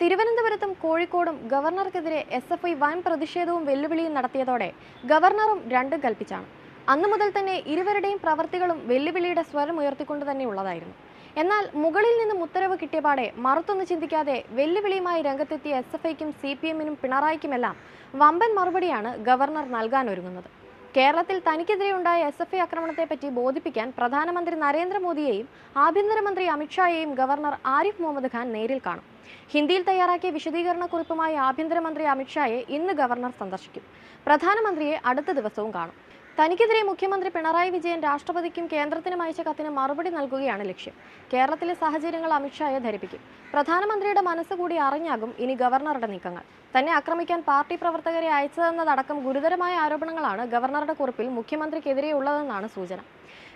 തിരുവനന്തപുരത്തും കോഴിക്കോടും ഗവർണർക്കെതിരെ എസ് എഫ് ഐ വൻ പ്രതിഷേധവും വെല്ലുവിളിയും നടത്തിയതോടെ ഗവർണറും രണ്ടും കൽപ്പിച്ചാണ്. അന്നു മുതൽ തന്നെ ഇരുവരുടെയും പ്രവർത്തികളും വെല്ലുവിളിയുടെ സ്വരം ഉയർത്തിക്കൊണ്ട് തന്നെ ഉള്ളതായിരുന്നു. എന്നാൽ മുകളിൽ നിന്നും ഉത്തരവ് കിട്ടിയപാടെ മറുത്തൊന്ന് ചിന്തിക്കാതെ വെല്ലുവിളിയുമായി രംഗത്തെത്തിയ എസ് എഫ് ഐക്കും സി പി എമ്മിനും പിണറായിക്കുമെല്ലാം വമ്പൻ മറുപടിയാണ് ഗവർണർ നൽകാൻ ഒരുങ്ങുന്നത്. കേരളത്തിൽ തനിക്കെതിരെ ഉണ്ടായ എസ് എഫ് ഐ ആക്രമണത്തെപ്പറ്റി ബോധിപ്പിക്കാൻ പ്രധാനമന്ത്രി നരേന്ദ്രമോദിയെയും ആഭ്യന്തരമന്ത്രി അമിത്ഷായെയും ഗവർണർ ആരിഫ് മുഹമ്മദ് ഖാൻ നേരിൽ കാണും. ഹിന്ദിയിൽ തയ്യാറാക്കിയ വിശദീകരണ വിശദീകരണക്കുറിപ്പുമായി ആഭ്യന്തരമന്ത്രി അമിത്ഷായെ ഇന്ന് ഗവർണർ സന്ദർശിക്കും. പ്രധാനമന്ത്രിയെ അടുത്ത ദിവസവും കാണും. തനിക്കെതിരെ മുഖ്യമന്ത്രി പിണറായി വിജയൻ രാഷ്ട്രപതിക്കും കേന്ദ്രത്തിനും അയച്ച കത്തിന് മറുപടി നൽകുകയാണ് ലക്ഷ്യം. കേരളത്തിലെ സാഹചര്യങ്ങൾ അമിത്ഷായെ ധരിപ്പിക്കും. പ്രധാനമന്ത്രിയുടെ മനസ്സുകൂടി അറിഞ്ഞാകും ഇനി ഗവർണറുടെ നീക്കങ്ങൾ. തന്നെ ആക്രമിക്കാൻ പാർട്ടി പ്രവർത്തകരെ അയച്ചതെന്നതടക്കം ഗുരുതരമായ ആരോപണങ്ങളാണ് ഗവർണറുടെ കുറിപ്പിൽ മുഖ്യമന്ത്രിക്കെതിരെ ഉള്ളതെന്നാണ് സൂചന.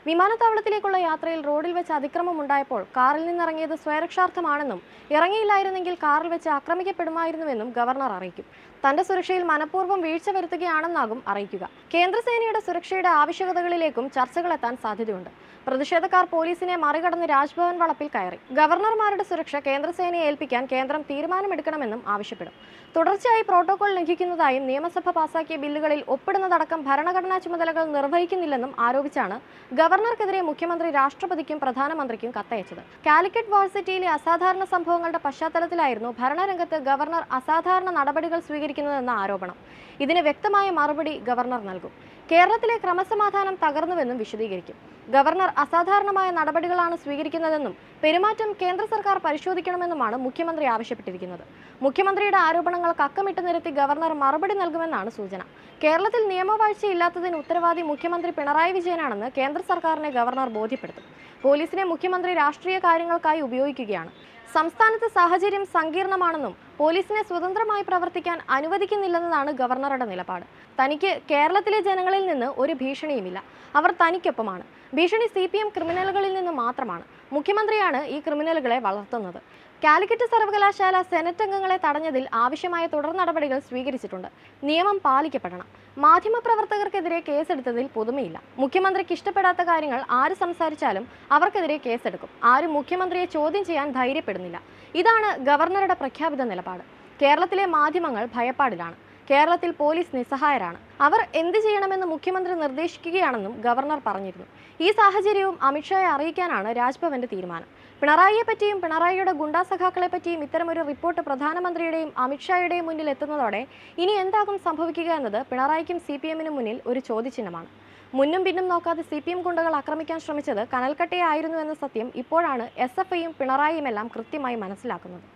വിമാനത്താവളത്തിലേക്കുള്ള യാത്രയിൽ റോഡിൽ വെച്ച് അതിക്രമം ഉണ്ടായപ്പോൾ കാറിൽ നിന്നിറങ്ങിയത് സ്വയരക്ഷാർത്ഥമാണെന്നും ഇറങ്ങിയില്ലായിരുന്നെങ്കിൽ കാറിൽ വെച്ച് ആക്രമിക്കപ്പെടുമായിരുന്നുവെന്നും ഗവർണർ അറിയിക്കും. തന്റെ സുരക്ഷയിൽ മനഃപൂർവം വീഴ്ച വരുത്തുകയാണെന്നാകും അറിയിക്കുക. കേന്ദ്രസേനയുടെ സുരക്ഷയുടെ ആവശ്യകതകളിലേക്കും ചർച്ചകളെത്താൻ സാധ്യതയുണ്ട്. പ്രതിഷേധക്കാർ പോലീസിനെ മറികടന്ന് രാജ്ഭവൻ വളപ്പിൽ കയറി. ഗവർണർമാരുടെ സുരക്ഷ കേന്ദ്രസേനയെ ഏൽപ്പിക്കാൻ കേന്ദ്രം തീരുമാനമെടുക്കണമെന്നും ആവശ്യപ്പെടും. തുടർച്ചയായി പ്രോട്ടോകോൾ ലംഘിക്കുന്നതായും നിയമസഭ പാസാക്കിയ ബില്ലുകളിൽ ഒപ്പിടുന്നതടക്കം ഭരണഘടനാ ചുമതലകൾ നിർവഹിക്കുന്നില്ലെന്നും ആരോപിച്ചാണ് ഗവർണർക്കെതിരെ മുഖ്യമന്ത്രി രാഷ്ട്രപതിക്കും പ്രധാനമന്ത്രിക്കും കത്തയച്ചത്. കാലിക്കറ്റ് വാഴ്സിറ്റിയിലെ അസാധാരണ സംഭവങ്ങളുടെ പശ്ചാത്തലത്തിലായിരുന്നു ഭരണരംഗത്ത് ഗവർണർ അസാധാരണ നടപടികൾ സ്വീകരിക്കുന്നതെന്ന ആരോപണം. ഇതിന് വ്യക്തമായ മറുപടി ഗവർണർ നൽകും. കേരളത്തിലെ ക്രമസമാധാനം തകർന്നുവെന്നും വിശദീകരിക്കും. ഗവർണർ അസാധാരണമായ നടപടികളാണ് സ്വീകരിക്കുന്നതെന്നും പെരുമാറ്റം കേന്ദ്ര സർക്കാർ പരിശോധിക്കണമെന്നുമാണ് മുഖ്യമന്ത്രി ആവശ്യപ്പെട്ടിരിക്കുന്നത്. മുഖ്യമന്ത്രിയുടെ ആരോപണങ്ങൾ കക്കമിട്ട് നിരത്തി ഗവർണർ മറുപടി നൽകുമെന്നാണ് സൂചന. കേരളത്തിൽ നിയമവാഴ്ച ഇല്ലാത്തതിന് ഉത്തരവാദി മുഖ്യമന്ത്രി പിണറായി വിജയനാണെന്ന് കേന്ദ്ര സർക്കാരിനെ ഗവർണർ ബോധ്യപ്പെടുത്തും. പോലീസിനെ മുഖ്യമന്ത്രി രാഷ്ട്രീയ കാര്യങ്ങൾക്കായി ഉപയോഗിക്കുകയാണ്. സംസ്ഥാനത്ത് സാഹചര്യം സങ്കീർണമാണെന്നും പോലീസിനെ സ്വതന്ത്രമായി പ്രവർത്തിക്കാൻ അനുവദിക്കുന്നില്ലെന്നതാണ് ഗവർണറുടെ നിലപാട്. തനിക്ക് കേരളത്തിലെ ജനങ്ങളിൽ നിന്ന് ഒരു ഭീഷണിയുമില്ല. അവർ തനിക്കൊപ്പമാണ്. ഭീഷണി സി ക്രിമിനലുകളിൽ നിന്ന് മാത്രമാണ്. മുഖ്യമന്ത്രിയാണ് ഈ ക്രിമിനലുകളെ വളർത്തുന്നത്. കാലിക്കറ്റ് സർവകലാശാല സെനറ്റ് അംഗങ്ങളെ തടഞ്ഞതിൽ ആവശ്യമായ തുടർ നടപടികൾ സ്വീകരിച്ചിട്ടുണ്ട്. നിയമം പാലിക്കപ്പെടണം. മാധ്യമപ്രവർത്തകർക്കെതിരെ കേസെടുത്തതിൽ പുതുമയില്ല. മുഖ്യമന്ത്രിക്ക് ഇഷ്ടപ്പെടാത്ത കാര്യങ്ങൾ ആര് സംസാരിച്ചാലും അവർക്കെതിരെ കേസെടുക്കും. ആരും മുഖ്യമന്ത്രിയെ ചോദ്യം ചെയ്യാൻ ധൈര്യപ്പെടുന്നില്ല. ഇതാണ് ഗവർണറുടെ പ്രഖ്യാപിത നിലപാട്. കേരളത്തിലെ മാധ്യമങ്ങൾ ഭയപ്പാടിലാണ്. കേരളത്തിൽ പോലീസ് നിസ്സഹായരാണ്. അവർ എന്ത് ചെയ്യണമെന്ന് മുഖ്യമന്ത്രി നിർദ്ദേശിക്കുകയാണെന്നും ഗവർണർ പറഞ്ഞിരുന്നു. ഈ സാഹചര്യവും അമിത്ഷായെ അറിയിക്കാനാണ് രാജ്ഭവന്റെ തീരുമാനം. പിണറായിയെ പറ്റിയും പിണറായിയുടെ ഗുണ്ടാ സഖാക്കളെ പറ്റിയും ഇത്തരമൊരു റിപ്പോർട്ട് പ്രധാനമന്ത്രിയുടെയും അമിത്ഷായുടെയും മുന്നിൽ എത്തുന്നതോടെ ഇനി എന്താകും സംഭവിക്കുക എന്നത് പിണറായിക്കും സി പി എമ്മിനും മുന്നിൽ ഒരു ചോദ്യചിഹ്നമാണ്. മുന്നും പിന്നും നോക്കാതെ സി പി എം ഗുണ്ടകൾ ആക്രമിക്കാൻ ശ്രമിച്ചത് കനൽക്കട്ടയായിരുന്നു എന്ന സത്യം ഇപ്പോഴാണ് എസ് എഫ് ഐയും പിണറായിയുമെല്ലാം കൃത്യമായി മനസ്സിലാക്കുന്നത്.